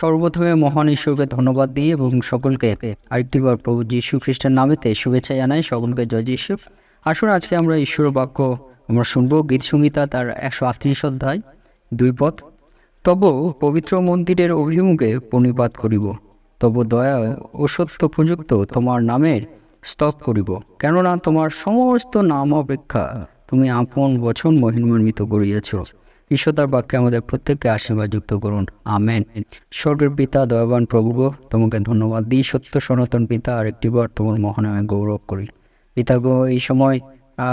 সর্বপ্রথমে মহান ঈশ্বরকে ধন্যবাদ দিই এবং সকলকে আরেকটিবার প্রভু যীশু খ্রিস্টের নামেতে শুভেচ্ছা জানাই। সকলকে জয় যীশু। আসুন আজকে আমরা ঈশ্বর বাক্য আমরা শুনব। গীত সংহিতা তার একশো আটত্রিশ অধ্যায়, দুই পথ তব পবিত্র মন্দিরের অভিমুখে প্রণিপাত করিব। তব দয়া ও সত্য প্রযুক্ত তোমার নামের স্তব করিব। কেননা তোমার সমস্ত নাম অপেক্ষা তুমি আপন বচন মহিমান্বিত করিয়াছ। ঈশ্বতার বাক্যে আমাদের প্রত্যেককে আশীর্বাদ যুক্ত করুন। আমেন। স্বর্গের পিতা, দয়াবান প্রভু তোমাকে ধন্যবাদ দিই। সত্য, সনাতন পিতা আরেকটিবার তোমার মহানামে গৌরব করি। পিতা গো, এই সময়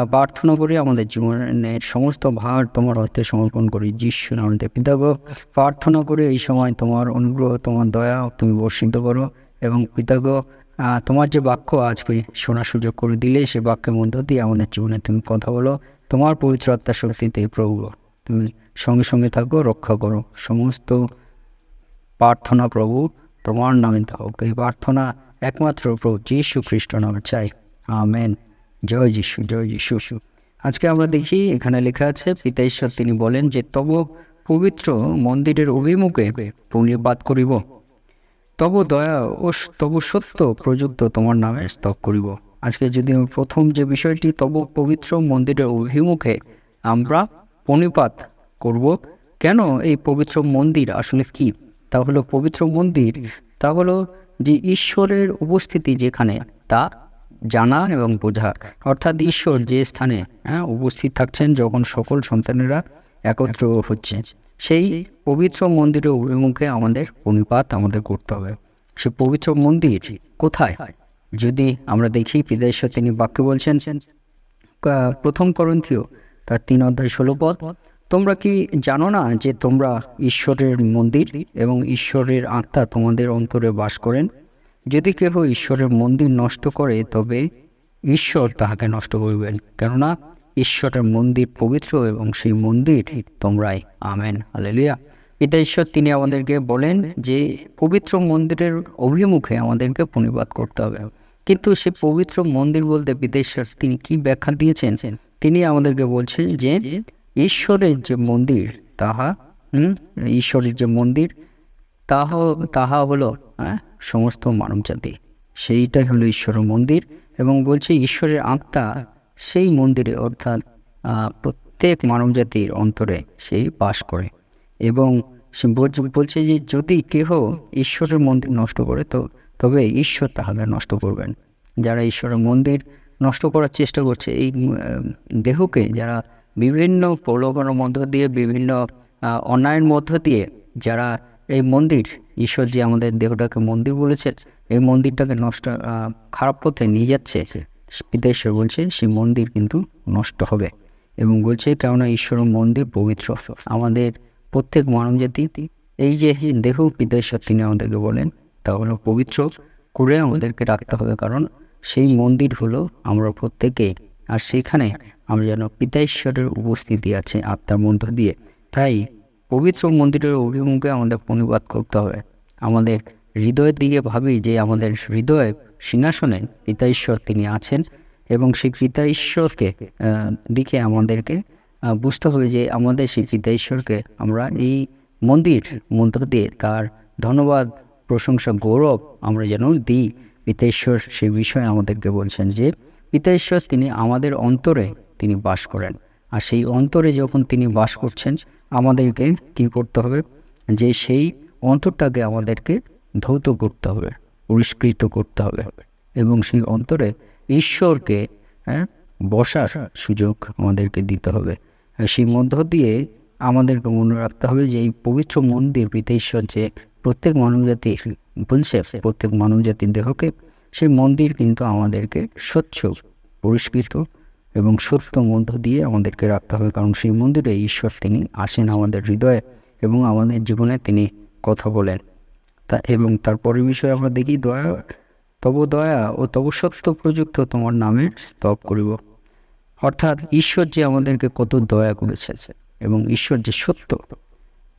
প্রার্থনা করি আমাদের জীবনের সমস্ত ভার তোমার হস্তে সমর্পণ করি। যিশু নামতে পিতা গো, প্রার্থনা করে এই সময় তোমার অনুগ্রহ, তোমার দয়া, তুমি বর্ষিত করো। এবং পিতা গো তোমার যে বাক্য আজকে শোনার সুযোগ করে দিলে, সে বাক্যের মধ্য দিয়ে আমাদের জীবনে তুমি কথা বলো। তোমার পবিত্র আত্মার শক্তিতে প্রভু তুমি সঙ্গে সঙ্গে থাকো, রক্ষা করো। সমস্ত প্রার্থনা প্রভু তোমার নামে হোক এই প্রার্থনা একমাত্র প্রভু যীশু খ্রিস্ট নামে চাই। আমেন। জয় যিশু জয় যিশু। আজকে আমরা দেখি, এখানে লেখা আছে পিতা ঈশ্বর তিনি বলেন যে, তব পবিত্র মন্দিরের অভিমুখে প্রণিপাত করিব। তব দয়া ও তব সত্য প্রযুক্ত তোমার নামে স্তব করিব। আজকে যদি প্রথম যে বিষয়টি, তব পবিত্র মন্দিরের অভিমুখে আমরা প্রণিপাত করব? কেন এই পবিত্র মন্দির আসলে কি? তা হলো পবিত্র মন্দির, তা হলো যে ঈশ্বরের উপস্থিতি যেখানে, তা জানা এবং বোঝা। অর্থাৎ ঈশ্বর যে স্থানে হ্যাঁ উপস্থিত থাকছেন যখন সকল সন্তানেরা একত্র হচ্ছে, সেই পবিত্র মন্দিরের অভিমুখে আমাদের অনুপাত আমাদের করতে হবে। সে পবিত্র মন্দির কোথায়? যদি আমরা দেখি বিদেশ্বর তিনি বাক্য বলছেন প্রথম করন্থীয়, তার তিন অধ্যায় ষোলো পদ তোমরা কি জানো না যে তোমরা ঈশ্বরের মন্দির এবং ঈশ্বরের আত্মা তোমাদের অন্তরে বাস করেন? যদি কেহ ঈশ্বরের মন্দির নষ্ট করে, তবে ঈশ্বর তাহাকে নষ্ট করিবেন। কেননা ঈশ্বরের মন্দির পবিত্র এবং সেই মন্দির তোমরাই। আমেন। হালেলুয়া। পিতা ঈশ্বর তিনি আমাদেরকে বলেন যে পবিত্র মন্দিরের অভিমুখে আমাদেরকে প্রণিপাত করতে হবে। কিন্তু সে পবিত্র মন্দির বলতে পিতা ঈশ্বর তিনি কি ব্যাখ্যা দিয়েছেন? তিনি আমাদেরকে বলছেন যে ঈশ্বরের যে মন্দির তাহা ঈশ্বরের যে মন্দির তাহা তাহা হলো হ্যাঁ, সমস্ত মানবজাতি। সেইটাই হলো ঈশ্বরের মন্দির এবং বলছে ঈশ্বরের আত্মা সেই মন্দিরে অর্থাৎ প্রত্যেক মানবজাতির অন্তরে সেই বাস করে এবং সে বলছে যে যদি কেহ ঈশ্বরের মন্দির নষ্ট করে তো তবে ঈশ্বর তাহাদের নষ্ট করবেন। যারা ঈশ্বরের মন্দির নষ্ট করার চেষ্টা করছে এই দেহকে যারা বিভিন্ন প্রলোভনের মধ্য দিয়ে বিভিন্ন অন্যায়ের মধ্য দিয়ে যারা এই মন্দির ঈশ্বর যে আমাদের দেহটাকে মন্দির বলেছে এই মন্দিরটাকে নষ্ট খারাপ পথে নিয়ে যাচ্ছে। ঈশ্বর বলছে সেই মন্দির কিন্তু নষ্ট হবে এবং বলছে কেননা ঈশ্বর মন্দির পবিত্র। আমাদের প্রত্যেক মানবজাতি, এই যে দেহ পিতা ঈশ্বর তিনি আমাদেরকে বলেন, তা হলো পবিত্র। করে আমাদেরকে রাখতে হবে কারণ সেই মন্দির হলো আমরা প্রত্যেকে আর সেখানে আমরা যেন পিতা ঈশ্বরের উপস্থিতি আছে আত্মার মধ্য দিয়ে। তাই পবিত্র মন্দিরের অভিমুখে আমাদের প্রণিপাত করতে হবে। আমাদের হৃদয়ের দিকে ভাবি যে আমাদের হৃদয়ে সিংহাসনে পিতা ঈশ্বর তিনি আছেন এবং সেই পিতা ঈশ্বরকে দিকে আমাদেরকে বুঝতে হবে যে আমাদের সেই পিতা ঈশ্বরকে আমরা এই মন্দির মন্ত্র দিয়ে তার ধন্যবাদ, প্রশংসা, গৌরব আমরা যেন দিই। পিতা ঈশ্বর সেই বিষয়ে আমাদেরকে বলছেন যে পিতা ঈশ্বর তিনি আমাদের অন্তরে তিনি বাস করেন। আর সেই অন্তরে যখন তিনি বাস করছেন, আমাদেরকে কি করতে হবে? যে সেই অন্তরটাকে আমাদেরকে ধৌত করতে হবে, পরিষ্কৃত করতে হবে এবং সেই অন্তরে ঈশ্বরকে হ্যাঁ বসার সুযোগ আমাদেরকে দিতে হবে। সেই মধ্য দিয়ে আমাদেরকে মনে রাখতে হবে যে এই পবিত্র মন্দির পিতা ঈশ্বর যে প্রত্যেক মানবজাতি বলছে প্রত্যেক মানবজাতির দেহকে সেই মন্দির কিন্তু আমাদেরকে স্বচ্ছ, পরিষ্কৃত এবং সত্য মধ্য দিয়ে আমাদেরকে রাখতে হবে। কারণ সেই মন্দিরে ঈশ্বর তিনি আসেন আমাদের হৃদয়ে এবং আমাদের জীবনে তিনি কথা বলেন। তা এবং তারপরের বিষয়ে আমরা দেখি, দয়া, তব দয়া ও তব সত্য প্রযুক্ত তোমার নামের স্তব করিব। অর্থাৎ ঈশ্বর যে আমাদেরকে কত দয়া করেছে এবং ঈশ্বর যে সত্য,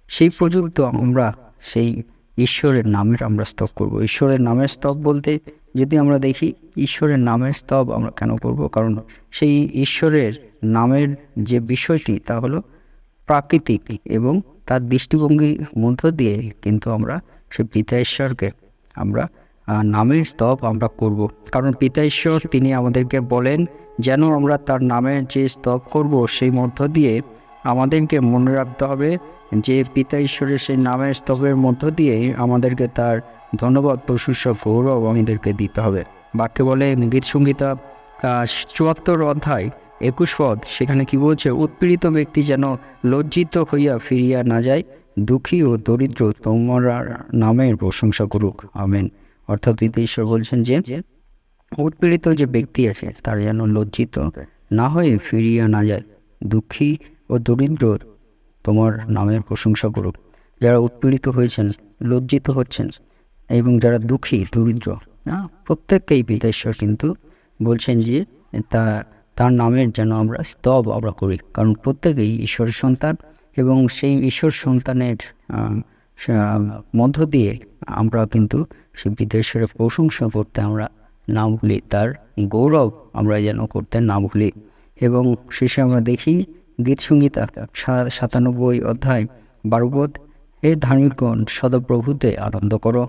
সেই প্রযুক্ত আমরা, সেই ঈশ্বরের নামের আমরা স্তব করব। ঈশ্বরের নামের স্তব বলতে যদি আমরা দেখি ঈশ্বরের নামের স্তব আমরা কেন করব? কারণ সেই ঈশ্বরের নামের যে বিষয়টি তা হলো প্রাকৃতিক এবং তার দৃষ্টিভঙ্গির মধ্য দিয়ে কিন্তু আমরা সে পিতা ঈশ্বরকে আমরা নামের স্তব আমরা করব। কারণ পিতা ঈশ্বর তিনি আমাদেরকে বলেন, যেন আমরা তার নামের যে স্তব করব, সেই মধ্য দিয়ে আমাদেরকে মনে রাখতে হবে যে পিতা ঈশ্বরের সেই নামের স্তবের মধ্য দিয়ে আমাদেরকে তার ধন্যবাদ, প্রশংসা, গৌরব আমাদেরকে দিতে হবে। বাক্যে বলে, গীত সংগীতা চুয়াত্তর অধ্যায়, একুশ পদ, সেখানে কি বলছে, উৎপীড়িত ব্যক্তি যেন লজ্জিত হইয়া ফিরিয়া না যায়, দুঃখী ও দরিদ্র তোমার নামের প্রশংসা করুক। আমেন। অর্থাৎ পিতা ঈশ্বর বলছেন যে, উৎপীড়িত যে ব্যক্তি আছে, তার যেন লজ্জিত না হয়ে ফিরিয়া না যায়, দুঃখী ও দরিদ্র তোমার নামের প্রশংসা করুক। যারা উৎপীড়িত হয়েছেন, লজ্জিত হচ্ছেন এবং যারা দুঃখী, দরিদ্র হ্যাঁ প্রত্যেককেই পিতা ঈশ্বর কিন্তু বলছেন যে তা, তার নামের যেন আমরা স্তব আমরা করি। কারণ প্রত্যেকেই ঈশ্বরের সন্তান এবং সেই ঈশ্বর সন্তানের মধ্য দিয়ে আমরা কিন্তু সেই বিদেশ্বরের প্রশংসা করতে আমরা না ভুলি, তার গৌরব আমরা যেন করতে না ভুলি। এবং শেষে আমরা দেখি গীত সংগীতা সা- সাতানব্বই অধ্যায় বারুবোধ হে ধার্মিকগণ সদপ্রভুতে আনন্দ করো।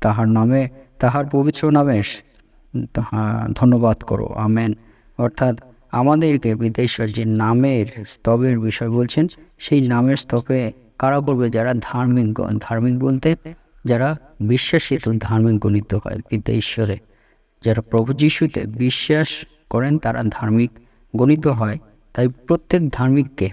তাহার নামে, তাহার পবিত্র নামে তাহা ধন্যবাদ করো। আমেন। অর্থাৎ আমাদেরকে বিদেশ্বর যে নামের স্তবের বিষয় বলছেন, সেই নামের স্তবে কারা করবে? যারা ধার্মিকগণ ধার্মিক বলতে যারা বিশ্বাসিত ধার্মিক গণিত হয় ঈশ্বরে যারা প্রভু যিশুতে বিশ্বাস করেন, তারা ধার্মিক গণিত হয়। তাই প্রত্যেক ধার্মিককে,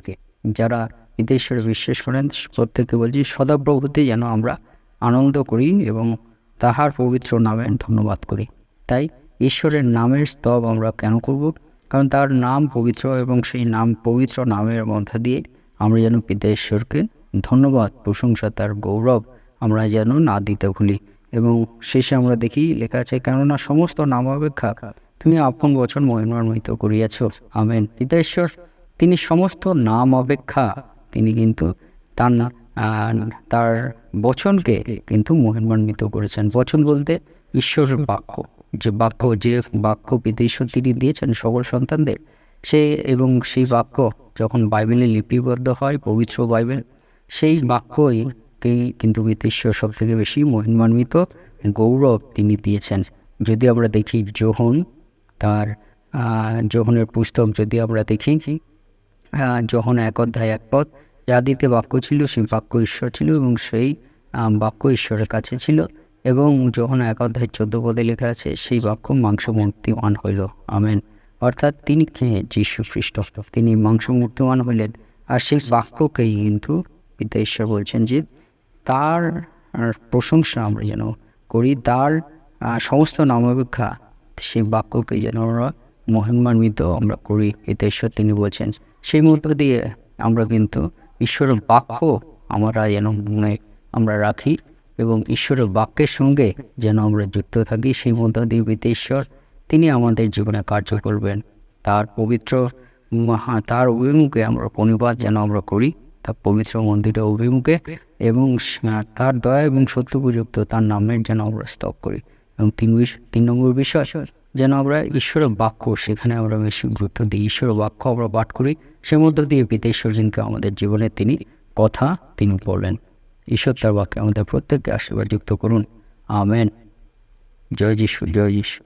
যারা বিদেশ্বরে বিশ্বাস করেন, প্রত্যেককে বলছি সদাপ্রভুতে যেন আমরা আনন্দ করি এবং তাহার পবিত্র নামে ধন্যবাদ করি। তাই ঈশ্বরের নামের স্তব আমরা কেন করব? কারণ তার নাম পবিত্র এবং সেই নাম পবিত্র নামের মধ্যে দিয়ে আমরা যেন পিতা ঈশ্বরকে ধন্যবাদ, প্রশংসা, তার গৌরব আমরা যেন না দিতে ভুলি। এবং শেষে আমরা দেখি, লেখা আছে, কেননা সমস্ত নাম অপেক্ষা তুমি আপন বচন মহিমান্বিত করিয়াছ। আমেন। পিতাঈশ্বর তিনি সমস্ত নাম অপেক্ষা। তিনি কিন্তু তার না তার বচনকে কিন্তু মহিমান্বিত করেছেন। বচন বলতে ঈশ্বরের বাক্য। যে বাক্য যে বাক্য ঈশ্বর তিনি দিয়েছেন সকল সন্তানদের, সে এবং সেই বাক্য যখন বাইবেলে লিপিবদ্ধ হয়, পবিত্র বাইবেল, সেই বাক্যই কিন্তু ঈশ্বর সব থেকে বেশি মহিমান্বিত, গৌরব তিনি দিয়েছেন। যদি আমরা দেখি, যোহন তার যোহনের পুস্তক যদি আমরা দেখি যখন এক অধ্যায় এক পদ, যাদিতে বাক্য ছিল, সেই বাক্য ঈশ্বর ছিল এবং সেই বাক্য ঈশ্বরের কাছে ছিল এবং যখন এক অধ্যায় চোদ্দ পদে লেখা আছে, সেই বাক্য মাংস মূর্তিমান হইল। আমেন। অর্থাৎ তিনি কে? যীশু খ্রিস্ট। তিনি মাংস মূর্তিমান হইলেন। আর সেই বাক্যকেই কিন্তু পিতা ঈশ্বর বলছেন যে, তার প্রশংসা আমরা যেন করি, তার সমস্ত নামাপেক্ষা সেই বাক্যকে যেন আমরা মহিমান্বিত আমরা করি এতে তিনি বলছেন। সেই মধ্য দিয়ে আমরা কিন্তু ঈশ্বরের বাক্য আমরা যেন মনে আমরা রাখি এবং ঈশ্বরের বাক্যের সঙ্গে যেন আমরা যুক্ত থাকি, সেই মধ্য দিয়ে ঈশ্বর, তিনি আমাদের জীবনে কার্য করবেন। তার পবিত্র মহা, তার অভিমুখে আমরা পরিবাদ যেন আমরা করি, তার পবিত্র মন্দিরের অভিমুখে এবং তার দয়া এবং সত্য উপযুক্ত তার নামের যেন আমরা স্তব করি। এবং তিন তিন নম্বর বিষয় যেন আমরা ঈশ্বরের বাক্য সেখানে আমরা বেশি গুরুত্ব দিই। ঈশ্বরের বাক্য আমরা পাঠ করি। সে মধ্য দিয়ে পিতেশ্বর জিনকে আমাদের জীবনে তিনি কথা তিনি বললেন ঈশ্বর তার বাক্যে আমাদের প্রত্যেককে আশীর্বাদ যুক্ত করুন। আমেন। জয় যিশু জয় যিশু।